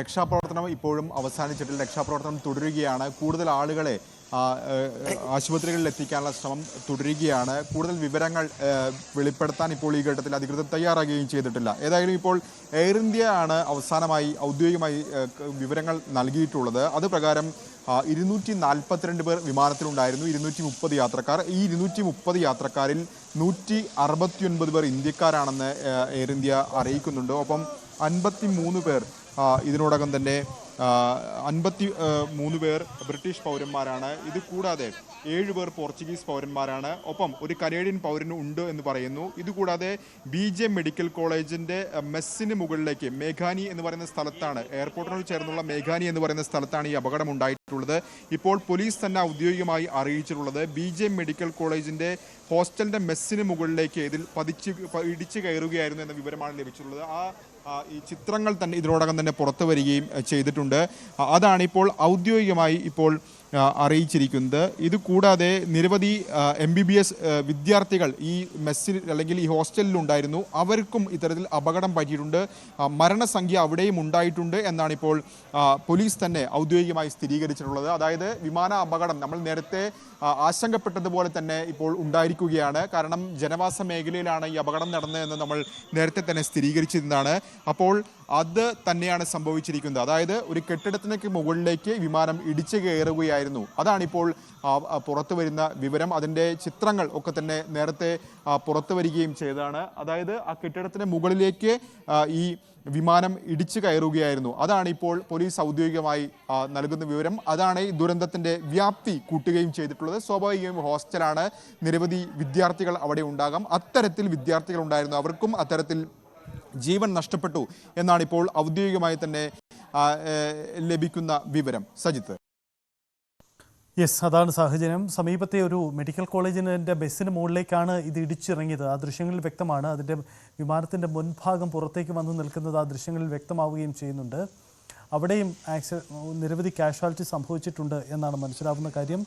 രക്ഷാപ്രവർത്തനം ഇപ്പോഴും അവസാനിച്ചിട്ടില്ല. രക്ഷാപ്രവർത്തനം തുടരുകയാണ്. കൂടുതൽ ആളുകളെ ആശുപത്രികളിൽ എത്തിക്കാനുള്ള ശ്രമം തുടരുകയാണ്. കൂടുതൽ വിവരങ്ങൾ വെളിപ്പെടുത്താൻ ഇപ്പോൾ ഈ ഘട്ടത്തിൽ അധികൃതർ തയ്യാറാകുകയും ചെയ്തിട്ടില്ല. ഏതായാലും ഇപ്പോൾ എയർ ഇന്ത്യ ആണ് അവസാനമായി ഔദ്യോഗികമായി വിവരങ്ങൾ നൽകിയിട്ടുള്ളത്. അത് പ്രകാരം ഇരുന്നൂറ്റി നാൽപ്പത്തിരണ്ട് പേർ വിമാനത്തിലുണ്ടായിരുന്നു. ഇരുന്നൂറ്റി മുപ്പത് യാത്രക്കാർ. ഈ ഇരുന്നൂറ്റി മുപ്പത് യാത്രക്കാരിൽ നൂറ്റി അറുപത്തിയൊൻപത് പേർ ഇന്ത്യക്കാരാണെന്ന് എയർ ഇന്ത്യ അറിയിക്കുന്നുണ്ട്. ഒപ്പം അൻപത്തി മൂന്ന് പേർ ഇതിനോടകം തന്നെ അൻപത്തി മൂന്ന് പേർ ബ്രിട്ടീഷ് പൗരന്മാരാണ്. ഇത് കൂടാതെ ഏഴ് പേർ പോർച്ചുഗീസ് പൗരന്മാരാണ്. ഒപ്പം ഒരു കനേഡിയൻ പൗരന് ഉണ്ട് എന്ന് പറയുന്നു. ഇതുകൂടാതെ ബി ജെ മെഡിക്കൽ കോളേജിന്റെ മെസ്സിന് മുകളിലേക്ക് മേഘാനി എന്ന് പറയുന്ന സ്ഥലത്താണ് എയർപോർട്ടിനോട് ചേർന്നുള്ള മേഘാനി എന്ന് പറയുന്ന സ്ഥലത്താണ് ഈ അപകടം ഉണ്ടായിട്ടുള്ളത് ഇപ്പോൾ പോലീസ് തന്നെ ഔദ്യോഗികമായി അറിയിച്ചിട്ടുള്ളത് ബി ജെ മെഡിക്കൽ കോളേജിന്റെ ഹോസ്റ്റലിന്റെ മെസ്സിന് മുകളിലേക്ക് ഇതിൽ പതിച്ച് ഇടിച്ചു കയറുകയായിരുന്നു എന്ന വിവരമാണ് ലഭിച്ചിട്ടുള്ളത്. ആ, ഈ ചിത്രങ്ങൾ തന്നെ ഇതിനോടകം തന്നെ പുറത്തു വരികയും ചെയ്തിട്ടുണ്ട്. അതാണിപ്പോൾ ഔദ്യോഗികമായി ഇപ്പോൾ അറിയിച്ചിരിക്കുന്നത്. ഇത് കൂടാതെ നിരവധി എം ബി ബി എസ് വിദ്യാർത്ഥികൾ ഈ മെസ്സിൽ അല്ലെങ്കിൽ ഈ ഹോസ്റ്റലിലുണ്ടായിരുന്നു അവർക്കും ഇത്തരത്തിൽ അപകടം പറ്റിയിട്ടുണ്ട്. മരണസംഖ്യ അവിടെയും ഉണ്ടായിട്ടുണ്ട് എന്നാണ് ഇപ്പോൾ പോലീസ് തന്നെ ഔദ്യോഗികമായി സ്ഥിരീകരിച്ചിട്ടുള്ളത്. അതായത് വിമാന അപകടം നമ്മൾ നേരത്തെ ആശങ്കപ്പെട്ടതുപോലെ തന്നെ ഇപ്പോൾ ഉണ്ടായിരിക്കുകയാണ്. കാരണം ജനവാസ മേഖലയിലാണ് ഈ അപകടം നടന്നതെന്ന് നമ്മൾ നേരത്തെ തന്നെ സ്ഥിരീകരിച്ചിരുന്നതാണ്. അപ്പോൾ അത് തന്നെയാണ് സംഭവിച്ചിരിക്കുന്നത്. അതായത് ഒരു കെട്ടിടത്തിനൊക്കെ മുകളിലേക്ക് വിമാനം ഇടിച്ചു കയറുകയായിരുന്നു. അതാണിപ്പോൾ പുറത്തു വരുന്ന വിവരം. അതിന്റെ ചിത്രങ്ങൾ ഒക്കെ തന്നെ നേരത്തെ പുറത്തു വരികയും ചെയ്തതാണ്. അതായത് ആ കെട്ടിടത്തിന് മുകളിലേക്ക് ഈ വിമാനം ഇടിച്ചു കയറുകയായിരുന്നു. അതാണ് ഇപ്പോൾ പോലീസ് ഔദ്യോഗികമായി നൽകുന്ന വിവരം. അതാണ് ഈ ദുരന്തത്തിന്റെ വ്യാപ്തി കൂട്ടുകയും ചെയ്തിട്ടുള്ളത്. സ്വാഭാവികമായും ഹോസ്റ്റലാണ് നിരവധി വിദ്യാർത്ഥികൾ അവിടെ ഉണ്ടാകാം. അത്തരത്തിൽ വിദ്യാർത്ഥികൾ ഉണ്ടായിരുന്നു. അവർക്കും അത്തരത്തിൽ ജീവൻ നഷ്ടപ്പെട്ടു എന്നാണ് ഇപ്പോൾ ഔദ്യോഗികമായി തന്നെ ലഭിക്കുന്ന വിവരം. സജിത്ത്. യെസ് അതാണ് സാഹചര്യം. സമീപത്തെ ഒരു മെഡിക്കൽ കോളേജിന്റെ ബസ്സിന് മുകളിലേക്കാണ് ഇത് ഇടിച്ചിറങ്ങിയത്. ആ ദൃശ്യങ്ങളിൽ വ്യക്തമാണ് അതിന്റെ വിമാനത്തിന്റെ മുൻഭാഗം പുറത്തേക്ക് വന്ന് നിൽക്കുന്നത്. ആ ദൃശ്യങ്ങളിൽ വ്യക്തമാവുകയും ചെയ്യുന്നുണ്ട്. അവിടെയും ആക്സി നിരവധി കാഷ്വാലിറ്റി സംഭവിച്ചിട്ടുണ്ട് എന്നാണ് മനസ്സിലാവുന്ന കാര്യം.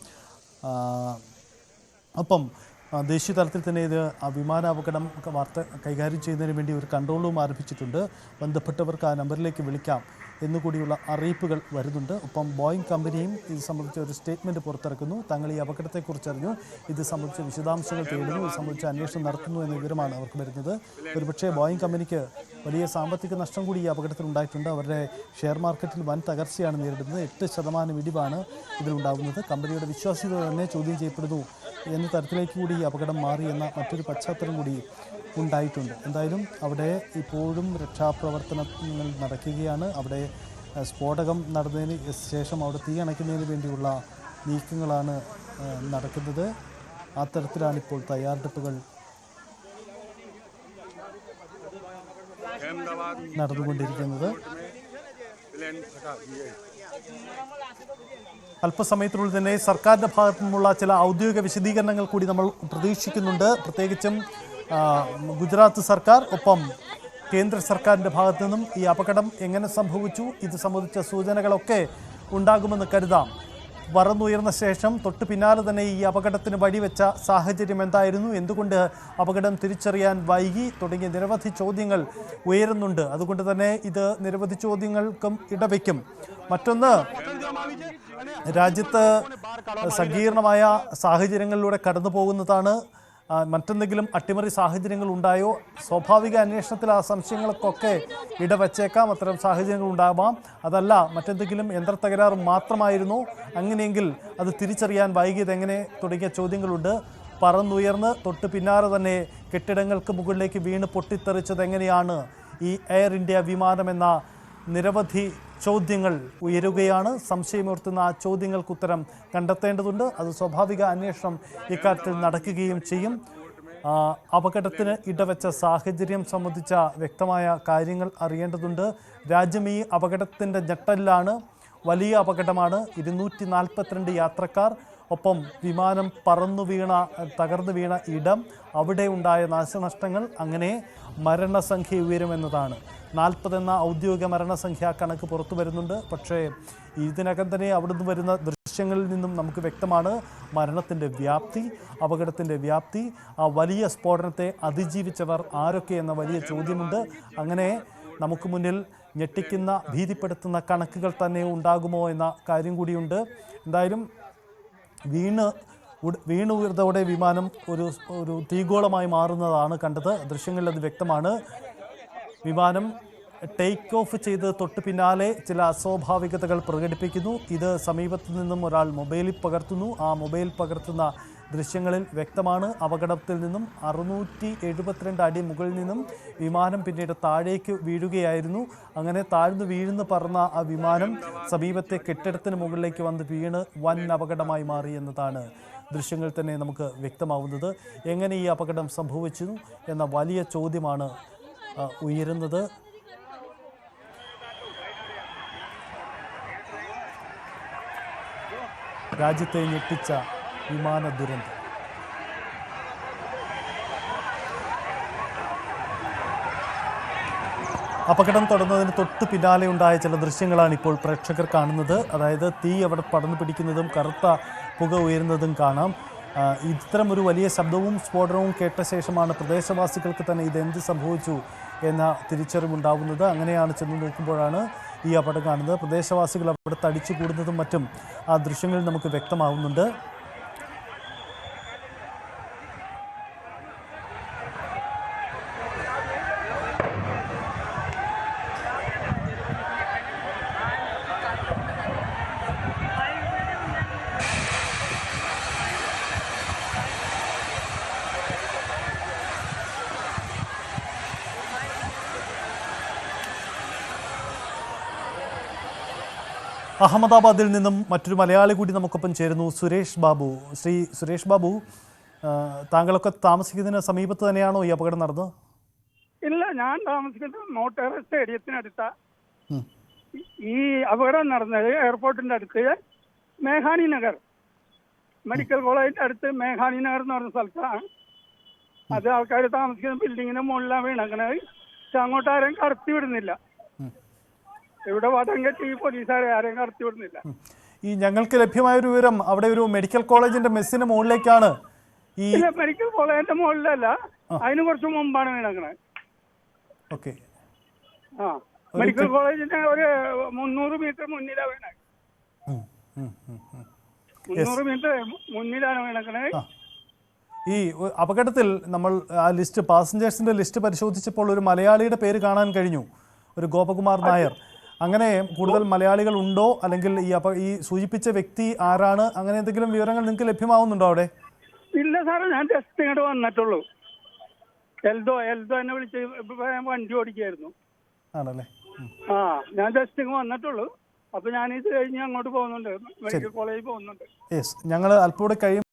അപ്പം ദേശീയ തലത്തിൽ തന്നെ ഇത് ആ വിമാനാപകടം വാർത്ത കൈകാര്യം ചെയ്യുന്നതിന് വേണ്ടി ഒരു കൺട്രോൾ റൂം ആരംഭിച്ചിട്ടുണ്ട്. ബന്ധപ്പെട്ടവർക്ക് ആ നമ്പറിലേക്ക് വിളിക്കാം എന്നുകൂടിയുള്ള അറിയിപ്പുകൾ വരുന്നുണ്ട്. ഒപ്പം ബോയിങ് കമ്പനിയും ഇത് സംബന്ധിച്ച ഒരു സ്റ്റേറ്റ്മെന്റ് പുറത്തിറക്കുന്നു. തങ്ങൾ ഈ അപകടത്തെക്കുറിച്ചറിഞ്ഞു ഇത് സംബന്ധിച്ച വിശദാംശങ്ങൾ തേടുന്നു. ഇത് സംബന്ധിച്ച് അന്വേഷണം നടത്തുന്നു എന്ന വിവരമാണ് അവർക്ക് വരുന്നത്. ഒരുപക്ഷേ ബോയിങ് കമ്പനിക്ക് വലിയ സാമ്പത്തിക നഷ്ടം കൂടി ഈ അപകടത്തിൽ ഉണ്ടായിട്ടുണ്ട്. അവരുടെ ഷെയർ മാർക്കറ്റിൽ വൻ തകർച്ചയാണ് നേരിടുന്നത്. എട്ട് ശതമാനം ഇടിവാണ് ഇതിലുണ്ടാകുന്നത്. കമ്പനിയുടെ വിശ്വാസ്യത തന്നെ ചോദ്യം ചെയ്യപ്പെടുന്നു എന്ന തരത്തിലേക്ക് കൂടി ഈ അപകടം മാറി എന്ന മറ്റൊരു പശ്ചാത്തലം കൂടി ഉണ്ടായിട്ടുണ്ട്. എന്തായാലും അവിടെ ഇപ്പോഴും രക്ഷാപ്രവർത്തനങ്ങൾ നടക്കുകയാണ്. അവിടെ സ്ഫോടകം നടന്നതിന് ശേഷം അവിടെ തീ അണയ്ക്കുന്നതിന് വേണ്ടിയുള്ള നീക്കങ്ങളാണ് നടക്കുന്നത്. ആ തരത്തിലാണ് ഇപ്പോൾ തയ്യാറെടുപ്പുകൾ നടന്നുകൊണ്ടിരിക്കുന്നത്. അല്പസമയത്തിനുള്ളിൽ തന്നെ സർക്കാരിന്റെ ഭാഗത്തു നിന്നുള്ള ചില ഔദ്യോഗിക വിശദീകരണങ്ങൾ കൂടി നമ്മൾ പ്രതീക്ഷിക്കുന്നുണ്ട്. പ്രത്യേകിച്ചും ഗുജറാത്ത് സർക്കാർ ഒപ്പം കേന്ദ്ര സർക്കാരിന്റെ ഭാഗത്തു നിന്നും ഈ അപകടം എങ്ങനെ സംഭവിച്ചു ഇത് സംബന്ധിച്ച സൂചനകളൊക്കെ ഉണ്ടാകുമെന്ന് കരുതാം. പറന്നുയർന്ന ശേഷം തൊട്ട് പിന്നാലെ തന്നെ ഈ അപകടത്തിന് വഴിവെച്ച സാഹചര്യം എന്തായിരുന്നു? എന്തുകൊണ്ട് അപകടം തിരിച്ചറിയാൻ വൈകി? തുടങ്ങിയ നിരവധി ചോദ്യങ്ങൾ ഉയരുന്നുണ്ട്. അതുകൊണ്ട് തന്നെ ഇത് നിരവധി ചോദ്യങ്ങൾക്കും ഇടവയ്ക്കും. മറ്റൊന്ന് രാജ്യത്ത് സങ്കീർണമായ സാഹചര്യങ്ങളിലൂടെ കടന്നു പോകുന്നതാണ് മറ്റെന്തെങ്കിലും അട്ടിമറി സാഹചര്യങ്ങൾ ഉണ്ടായോ? സ്വാഭാവിക അന്വേഷണത്തിൽ ആ സംശയങ്ങൾക്കൊക്കെ ഇടവച്ചേക്കാം. അത്തരം സാഹചര്യങ്ങൾ ഉണ്ടാവാം. അതല്ല മറ്റെന്തെങ്കിലും യന്ത്ര തകരാറ് മാത്രമായിരുന്നു. അങ്ങനെയെങ്കിൽ അത് തിരിച്ചറിയാൻ വൈകിയത് എങ്ങനെ? തുടങ്ങിയ ചോദ്യങ്ങളുണ്ട്. പറന്നുയർന്ന് തൊട്ട് പിന്നാലെ തന്നെ കെട്ടിടങ്ങൾക്ക് മുകളിലേക്ക് വീണ് പൊട്ടിത്തെറിച്ചത് എങ്ങനെയാണ്? ഈ എയർ ഇന്ത്യ വിമാനമെന്ന നിരവധി ചോദ്യങ്ങൾ ഉയരുകയാണ്. സംശയമുയർത്തുന്ന ആ ചോദ്യങ്ങൾക്ക് ഉത്തരം കണ്ടെത്തേണ്ടതുണ്ട്. അത് സ്വാഭാവിക അന്വേഷണം ഇക്കാര്യത്തിൽ നടക്കുകയും ചെയ്യും. അപകടത്തിന് ഇടവെച്ച സാഹചര്യം സംബന്ധിച്ച വ്യക്തമായ കാര്യങ്ങൾ അറിയേണ്ടതുണ്ട്. രാജ്യം ഈ അപകടത്തിന്റെ ഞെട്ടലിലാണ്. വലിയ അപകടമാണ്. ഇരുന്നൂറ്റി നാൽപ്പത്തിരണ്ട് യാത്രക്കാർ ഒപ്പം വിമാനം പറന്നു വീണ തകർന്നു വീണ ഇടം അവിടെ ഉണ്ടായ നാശനഷ്ടങ്ങൾ അങ്ങനെ മരണസംഖ്യ ഉയരുമെന്നതാണ്. നാൽപ്പതെന്ന ഔദ്യോഗിക മരണസംഖ്യ കണക്ക് പുറത്തു വരുന്നുണ്ട്. പക്ഷേ ഇതിനകം തന്നെ അവിടുന്ന് വരുന്ന ദൃശ്യങ്ങളിൽ നിന്നും നമുക്ക് വ്യക്തമാണ് മരണത്തിന്റെ വ്യാപ്തി അപകടത്തിന്റെ വ്യാപ്തി ആ വലിയ സ്ഫോടനത്തെ അതിജീവിച്ചവർ ആരൊക്കെ എന്ന വലിയ ചോദ്യമുണ്ട്. അങ്ങനെ നമുക്ക് മുന്നിൽ ഞെട്ടിക്കുന്ന ഭീതിപ്പെടുത്തുന്ന കണക്കുകൾ തന്നെ ഉണ്ടാകുമോ എന്ന കാര്യം കൂടിയുണ്ട്. എന്തായാലും വീണ് വീണ് ഉയർന്നതോടെ വിമാനം ഒരു ഒരു തീഗോളമായി മാറുന്നതാണ് കണ്ടത്. ദൃശ്യങ്ങളിൽ അത് വ്യക്തമാണ്. വിമാനം ടേക്ക് ഓഫ് ചെയ്ത് തൊട്ട് പിന്നാലെ ചില അസ്വാഭാവികതകൾ പ്രകടിപ്പിക്കുന്നു. ഇത് സമീപത്തു നിന്നും ഒരാൾ മൊബൈലിൽ പകർത്തുന്നു. ആ മൊബൈൽ പകർത്തുന്ന ദൃശ്യങ്ങളിൽ വ്യക്തമാണ് അപകടത്തിൽ നിന്നും അറുന്നൂറ്റി എഴുപത്തിരണ്ട് അടി മുകളിൽ നിന്നും വിമാനം പിന്നീട് താഴേക്ക് വീഴുകയായിരുന്നു. അങ്ങനെ താഴ്ന്നു വീഴുന്നു പറന്ന ആ വിമാനം സമീപത്തെ കെട്ടിടത്തിന് മുകളിലേക്ക് വന്ന് വീണ് വൻ അപകടമായി മാറി എന്നതാണ് ദൃശ്യങ്ങൾ തന്നെ നമുക്ക് വ്യക്തമാവുന്നത്. എങ്ങനെ ഈ അപകടം സംഭവിച്ചു എന്ന വലിയ ചോദ്യമാണ് ഉയരുന്നത്. രാജ്യത്തെ ഞെട്ടിച്ച വിമാന ദുരന്തം. അപകടം തുടർന്നതിന് തൊട്ട് പിന്നാലെ ഉണ്ടായ ചില ദൃശ്യങ്ങളാണ് ഇപ്പോൾ പ്രേക്ഷകർ കാണുന്നത്. അതായത് തീ അവിടെ പടർന്നു പിടിക്കുന്നതും കറുത്ത പുക ഉയരുന്നതും കാണാം. ഇത്തരം ഒരു വലിയ ശബ്ദവും സ്ഫോടനവും കേട്ട ശേഷമാണ് പ്രദേശവാസികൾക്ക് തന്നെ ഇതെന്ത് സംഭവിച്ചു എന്ന തിരിച്ചറിവുണ്ടാകുന്നത് അങ്ങനെയാണ് ചെന്ന് നോക്കുമ്പോഴാണ് ഈ അപകടം കാണുന്നത്. പ്രദേശവാസികൾ അവിടെ തടിച്ചു കൂടുന്നതും മറ്റും ആ ദൃശ്യങ്ങളിൽ നമുക്ക് വ്യക്തമാവുന്നുണ്ട്. അഹമ്മദാബാദിൽ നിന്നും മറ്റൊരു മലയാളി കൂടി നമുക്കൊപ്പം ചേരുന്നു സുരേഷ് ബാബു. ശ്രീ സുരേഷ് ബാബു താങ്കളൊക്കെ താമസിക്കുന്നതിന് സമീപത്ത് തന്നെയാണോ ഈ അപകടം നടന്നത്? ഇല്ല ഞാൻ താമസിക്കുന്നത് മോട്ടേർ സ്റ്റേഡിയത്തിനടുത്ത. ഈ അപകടം നടന്നത് എയർപോർട്ടിന്റെ അടുത്ത് മേഘാനി നഗർ. മെഡിക്കൽ കോളേജിന്റെ അടുത്ത് മേഘാനി നഗർ എന്ന് പറഞ്ഞ സ്ഥലത്താണ്. അത് ആൾക്കാർ താമസിക്കുന്ന ബിൽഡിങ്ങിന്റെ മുകളിലാണ് വീണങ്ങനെ പക്ഷെ അങ്ങോട്ട് ആരെയും കടത്തി വിടുന്നില്ല. ഇവിടെ വടം കെട്ടി പോലീസുകാരെ ആരെയും കടത്തിവിടുന്നില്ല ഈ ഞങ്ങൾക്ക് ലഭ്യമായ ഒരു വിവരം അവിടെ ഒരു മെഡിക്കൽ കോളേജിന്റെ മെസ്സിന് മുകളിലേക്കാണ് ഈ ഇല്ല മെഡിക്കൽ കോളേജിന്റെ മുകളിലല്ല. അതിന് കുറച്ച് മുമ്പാണ് വീണക്കണത് ഓക്കെ. ആ. മെഡിക്കൽ കോളേജിന്റെ ഒരു മുന്നൂറ് മീറ്റർ മുന്നിലാണ് വീണ. മുന്നൂറ് മീറ്റർ മുന്നിലാണ് വീണക്കണേ. ഈ അപകടത്തിൽ നമ്മൾ ആ ലിസ്റ്റ് പാസഞ്ചേഴ്സിന്റെ ലിസ്റ്റ് പരിശോധിച്ചപ്പോൾ ഒരു മലയാളിയുടെ പേര് കാണാൻ കഴിഞ്ഞു. ഒരു ഗോപകുമാർ നായർ. അങ്ങനെ കൂടുതൽ മലയാളികൾ ഉണ്ടോ? അല്ലെങ്കിൽ ഈ അപ്പൊ ഈ സൂചിപ്പിച്ച വ്യക്തി ആരാണ്? അങ്ങനെ എന്തെങ്കിലും വിവരങ്ങൾ നിങ്ങൾക്ക് ലഭ്യമാവുന്നുണ്ടോ അവിടെ? ഇല്ല സാറേ ഞാൻ ജസ്റ്റ് ഇങ്ങോട്ട് വന്നിട്ടുള്ളൂ. എൽദോ എൽദോ എന്നെ വിളിച്ച് വണ്ടി ഓടിക്കായിരുന്നു ആണല്ലേ? ആ ഞാൻ ജസ്റ്റ് ഇങ്ങ് വന്നിട്ടുള്ളൂ. അപ്പൊ ഞാൻ ഇത് കഴിഞ്ഞ് അങ്ങോട്ട് പോകുന്നുണ്ട്. മെഡിക്കൽ കോളേജിൽ പോകുന്നുണ്ട്. യെസ് ഞങ്ങൾ അല്പം കൂടെ കഴിയും